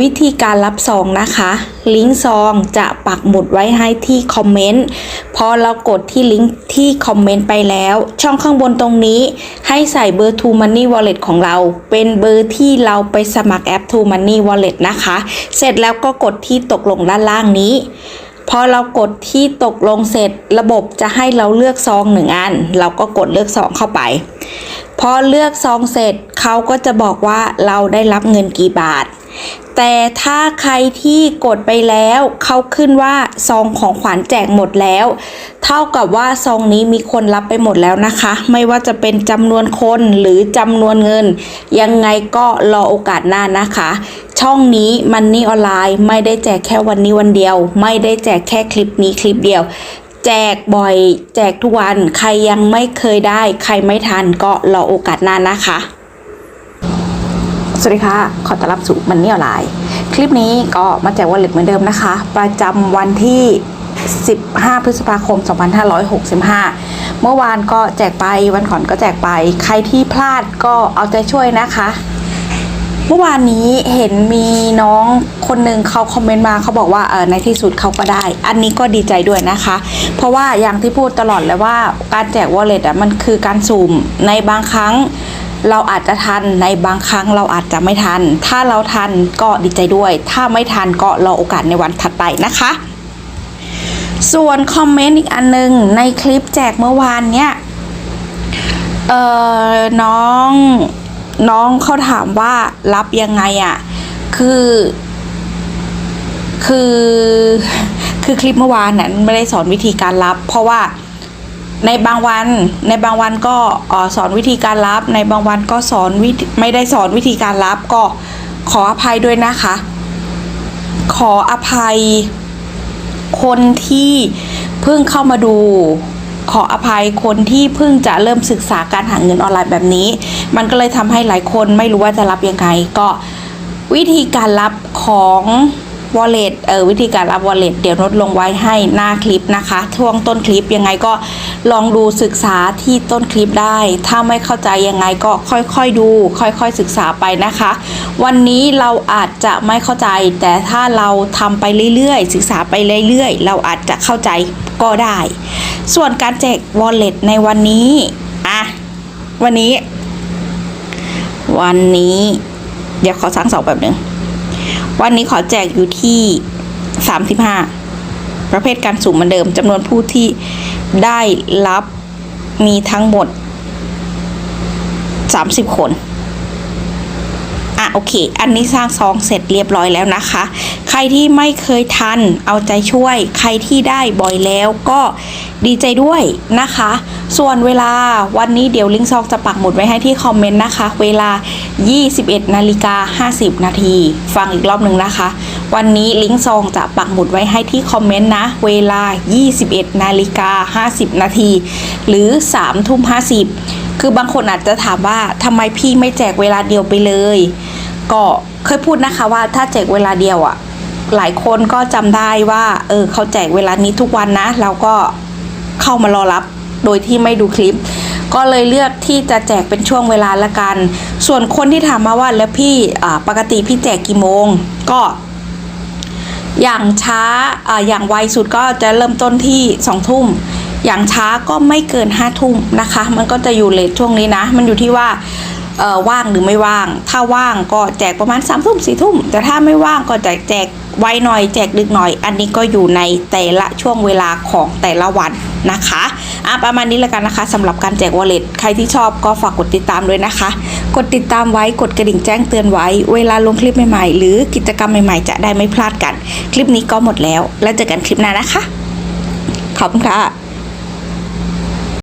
วิธีการรับซองนะคะ ลิงก์ซองจะปักหมุดไว้ให้ที่คอมเมนต์ พอเรากดที่ลิงก์ที่คอมเมนต์ไปแล้ว ช่องข้างบนตรงนี้ให้ใส่เบอร์ True Money Wallet ของเรา เป็นเบอร์ที่เราไปสมัครแอป True Money Wallet นะคะ เสร็จแล้วก็กดที่ตกลงด้านล่างนี้พอเรากดที่ตกลงเสร็จระบบจะให้เราเลือกซองหนึ่งอัน เราก็กดเลือกซองเข้าไป พอเลือกซองเสร็จเขาก็จะบอกว่าเราได้รับเงินกี่บาท แต่ถ้าใครที่กดไปแล้วเขาขึ้นว่าซองของขวัญแจกหมดแล้ว เท่ากับว่าซองนี้มีคนรับไปหมดแล้วนะคะ ไม่ว่าจะเป็นจำนวนคนหรือจำนวนเงิน ยังไงก็รอโอกาสหน้านะคะ ช่องนี้มันนี่ออนไลน์ไม่ได้แจกแค่วันนี้วันเดียว ไม่ได้แจกแค่คลิปนี้คลิปเดียวแจกบ่อย แจกทุกวัน ใครยังไม่เคยได้ ใครไม่ทันก็รอโอกาสหน้านะคะ สวัสดีค่ะ ขอต้อนรับสู่มันนี่ออนไลน์คลิปนี้ก็มาแจกวอลเล็ตเหมือนเดิมนะคะ ประจำวันที่ 15 พฤษภาคม 2565 เมื่อวานก็แจกไปวันก่อนก็แจกไป ใครที่พลาดก็เอาใจช่วยนะคะ เมื่อวานนี้เห็นมีน้องคนหนึ่งเขาคอมเมนต์มาเขาบอกว่าเออในที่สุดเขาก็ได้ อันนี้ก็ดีใจด้วยนะคะ เพราะว่าอย่างที่พูดตลอดเลยว่าการแจกวอลเล็ตอะมันคือการสุ่มในบางครั้ง เราอาจจะทันในบางครั้งเราอาจจะไม่ทัน ถ้าเราทันก็ดีใจด้วย ถ้าไม่ทันก็รอโอกาสในวันถัดไปนะคะ ส่วนคอมเมนต์อีกอันหนึง ในคลิปแจกเมื่อวานเนี้ยเอ่อน้องน้องเขาถามว่ารับยังไงอะ่ะ คือ คือ คือคลิปเมื่อวานนั้นไม่ได้สอนวิธีการรับ เพราะว่า ในบางวันในบางวันก็สอนวิธีการรับ ในบางวันก็สอนวิธีไม่ได้สอนวิธีการรับก็ขออภัยด้วยนะคะ ขออภัยคนที่เพิ่งเข้ามาดู ขออภัยคนที่เพิ่งจะเริ่มศึกษาการหาเงินออนไลน์แบบนี้ มันก็เลยทำให้หลายคนไม่รู้ว่าจะรับยังไงก็วิธีการรับของ wallet เออวิธีการรับ wallet เดี๋ยวนดลงไว้ให้หน้าคลิปนะคะช่วงต้นคลิปยังไงก็ ลองดูศึกษาที่ต้นคลิปได้ ถ้าไม่เข้าใจยังไงก็ค่อยๆดู ค่อยๆศึกษาไปนะคะ วันนี้เราอาจจะไม่เข้าใจ แต่ถ้าเราทำไปเรื่อยๆ ศึกษาไปเรื่อยๆ เราอาจจะเข้าใจก็ได้ ส่วนการแจก wallet ในวันนี้อะวันนี้ วันนี้ เดี๋ยวขอสร้างเสาแบบหนึ่งวันนี้ขอแจกอยู่ที่ 35 ประเภทการสุ่มเหมือนเดิมจำนวนผู้ที่ ได้รับมีทั้งหมด 30 คน อะ โอเค อันนี้สร้างซองเสร็จเรียบร้อยแล้วนะคะ รที่ไม่เคยทันเอาใจช่วย ใครที่ได้บ่อยแล้วก็ดีใจด้วยนะคะ ส่วนเวลาวันนี้เดี๋ยวลิงซองจะปักหมุดไว้ให้ที่คอมเมนต์นะคะ เวลา 21นาฬิกา50 นาที ฟังอีกรอบหนึ่งนะคะ วันนี้ลิงซองจะปักหมุดไว้ให้ที่คอมเมนต์นะ เวลา 21นาฬิกา50 นาที หรือ3ทุ่ม50 คือบางคนอาจจะถามว่าทำไมพี่ไม่แจกเวลาเดียวไปเลย ก็เคยพูดนะคะว่าถ้าแจกเวลาเดียวอะ่ะ หลายคนก็จำได้ว่า เออเขาแจกเวลานี้ทุกวันนะ เราก็เข้ามารอรับโดยที่ไม่ดูคลิป ก็เลยเลือกที่จะแจกเป็นช่วงเวลาละกัน ส่วนคนที่ถามมาว่าแล้วพี่ปกติพี่แจกกี่โมง ก็อย่างช้าออย่างไวสุดก็จะเริ่มต้นที่สองทุ่ม อย่างช้าก็ไม่เกินห้าทุ่มนะคะ มันก็จะอยู่เลทช่วงนี้นะ มันอยู่ที่ว่า ว่างหรือไม่ว่าง ถ้าว่างก็แจกประมาณ3ามทุ่มสี่ทุ่ม แต่ถ้าไม่ว่างก็จะแจกไวหน่อยแจกดึกหน่อย อันนี้ก็อยู่ในแต่ละช่วงเวลาของแต่ละวันนะคะอะประมาณนี้แล้วกันนะคะสำหรับการแจกวอลเล็ตใครที่ชอบก็ฝากกดติดตามด้วยนะคะ กดติดตามไว้กดกระดิ่งแจ้งเตือนไว้ เวลาลงคลิปใหม่ๆ หรือกิจกรรมใหม่ๆ จะได้ไม่พลาดกัน คลิปนี้ก็หมดแล้ว แล้วเจอกันคลิปหน้านะคะขอบคุณค่ะ